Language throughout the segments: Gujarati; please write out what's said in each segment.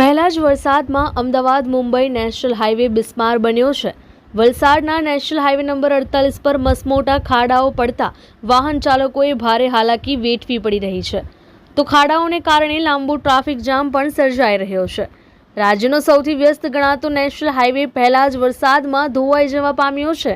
પહેલા જ વરસાદમાં અમદાવાદ, મુંબઈ નેશનલ હાઈવે બિસ્માર બન્યો છે. વલસાડના નેશનલ હાઈવે નંબર અડતાલીસ પર મસમોટા ખાડાઓ પડતા વાહન ચાલકોએ ભારે હાલાકી વેઠવી પડી રહી છે. તો ખાડાઓને કારણે લાંબુ ટ્રાફિક જામ પણ સર્જાઈ રહ્યો છે. રાજ્યનો સૌથી વ્યસ્ત ગણાતો નેશનલ હાઈવે પહેલા જ વરસાદમાં ધોવાઈ જવા પામ્યો છે.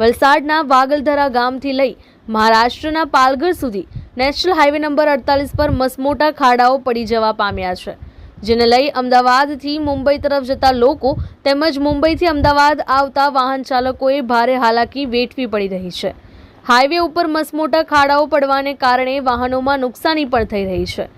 વલસાડના વાગલધરા ગામથી લઈ મહારાષ્ટ્રના પાલઘર સુધી નેશનલ હાઈવે નંબર અડતાલીસ પર મસમોટા ખાડાઓ પડી જવા પામ્યા છે. જેને લઈ અમદાવાદથી મુંબઈ તરફ જતા લોકો તેમજ મુંબઈથી અમદાવાદ આવતા વાહન ચાલકોએ ભારે હાલાકી વેઠવી પડી રહી છે. હાઈવે ઉપર મસમોટા ખાડાઓ પડવાને કારણે વાહનોમાં નુકસાની પણ થઈ રહી છે.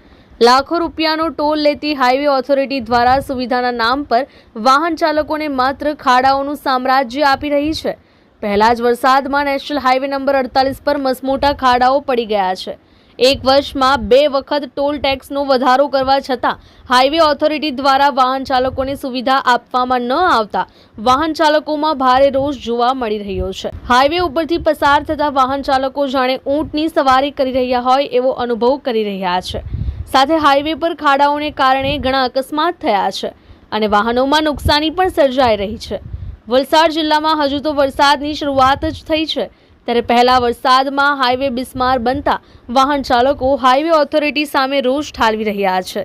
લાખો રૂપિયાનો ટોલ લેતી હાઈવે ઓથોરિટી દ્વારા સુવિધાના નામ પર વાહન ચાલકોને માત્ર ખાડાઓનું સામ્રાજ્ય આપી રહી છે. પહેલા જ વરસાદમાં નેશનલ હાઈવે નંબર અડતાલીસ પર મસમોટા ખાડાઓ પડી ગયા છે. એક વર્ષમાં બે વખત ટોલ ટેક્સનો વધારો કરવા છતાં હાઈવે ઓથોરિટી દ્વારા વાહન ચાલકોને સુવિધા આપવામાં ન આવતા વાહન ચાલકોમાં ભારે રોષ જોવા મળી રહ્યો છે. હાઈવે ઉપરથી પસાર થતા વાહન ચાલકો જાણે ઊંટની સવારી કરી રહ્યા હોય એવો અનુભવ કરી રહ્યા છે. સાથે હાઈવે પર ખાડાઓને કારણે ઘણા અકસ્માત થયા છે અને વાહનોમાં નુકસાની પણ સર્જાઈ રહી છે. વલસાડ જિલ્લામાં હજુ તો વરસાદની શરૂઆત જ થઈ છે. ત્યારે પહેલા વરસાદમાં હાઈવે બિસ્માર બનતા વાહન ચાલકો હાઈવે ઓથોરિટી સામે રોષ ઠાલવી રહ્યા છે.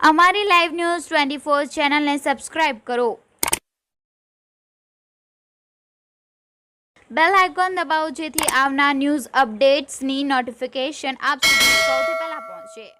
અમારી લાઈવ ન્યૂઝ ટ્વેન્ટી ફોર ચેનલને સબસ્ક્રાઇબ કરો. બેલ આઇકોન દબાવો જેથી આવનાર ન્યૂઝ અપડેટ્સની નોટિફિકેશન આપ સુધી સૌથી પહેલા પહોંચે.